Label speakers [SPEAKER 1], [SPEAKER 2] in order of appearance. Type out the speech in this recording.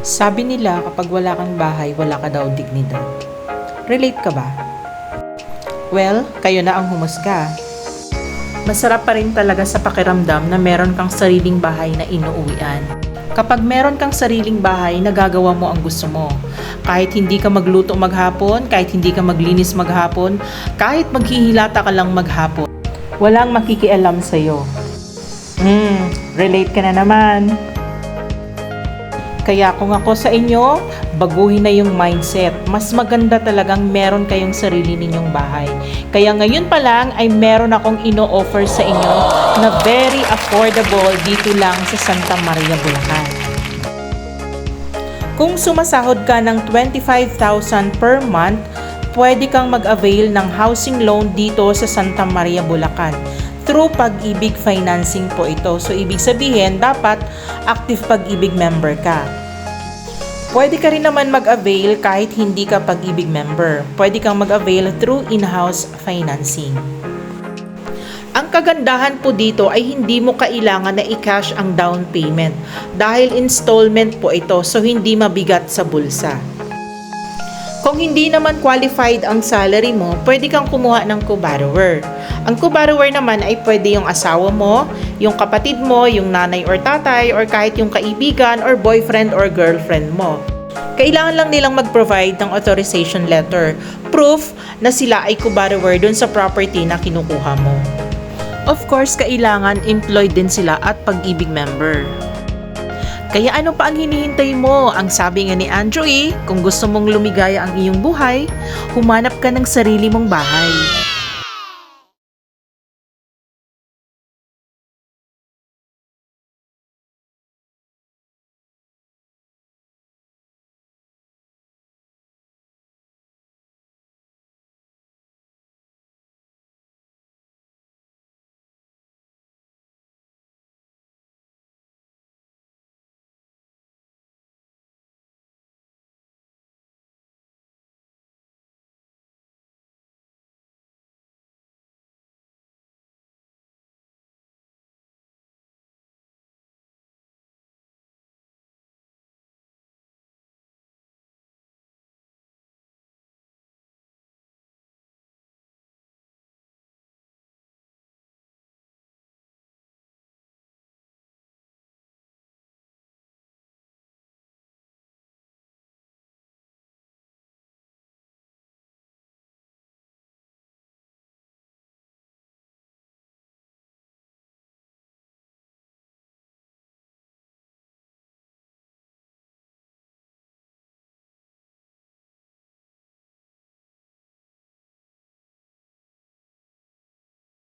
[SPEAKER 1] Sabi nila kapag wala kang bahay, wala ka daw dignidad. Relate ka ba? Well, kayo na ang humusga. Masarap pa rin talaga sa pakiramdam na meron kang sariling bahay na inuuwian. Kapag meron kang sariling bahay, nagagawa mo ang gusto mo. Kahit hindi ka magluto maghapon, kahit hindi ka maglinis maghapon, kahit maghihilata ka lang maghapon, walang makikialam sa'yo. Hmm, relate ka na naman. Kaya kung ako sa inyo, baguhin na yung mindset. Mas maganda talagang meron kayong sarili ninyong bahay. Kaya ngayon pa lang ay meron akong ino-offer sa inyo na very affordable dito lang sa Santa Maria, Bulacan. Kung sumasahod ka ng 25,000 per month, pwede kang mag-avail ng housing loan dito sa Santa Maria, Bulacan. Through Pag-ibig Financing po ito. So, ibig sabihin, dapat active Pag-ibig member ka. Pwede ka rin naman mag-avail kahit hindi ka Pag-ibig member. Pwede kang mag-avail through in-house financing. Ang kagandahan po dito ay hindi mo kailangan na i-cash ang down payment dahil installment po ito so hindi mabigat sa bulsa. Kung hindi naman qualified ang salary mo, pwede kang kumuha ng co-borrower. Ang co-borrower naman ay pwede yung asawa mo, yung kapatid mo, yung nanay or tatay, or kahit yung kaibigan or boyfriend or girlfriend mo. Kailangan lang nilang mag-provide ng authorization letter, proof na sila ay co-borrower dun sa property na kinukuha mo. Of course, kailangan employed din sila at pag-ibig member. Kaya ano pa ang hinihintay mo? Ang sabi nga ni Andrew eh, kung gusto mong lumigaya ang iyong buhay, humanap ka ng sarili mong bahay.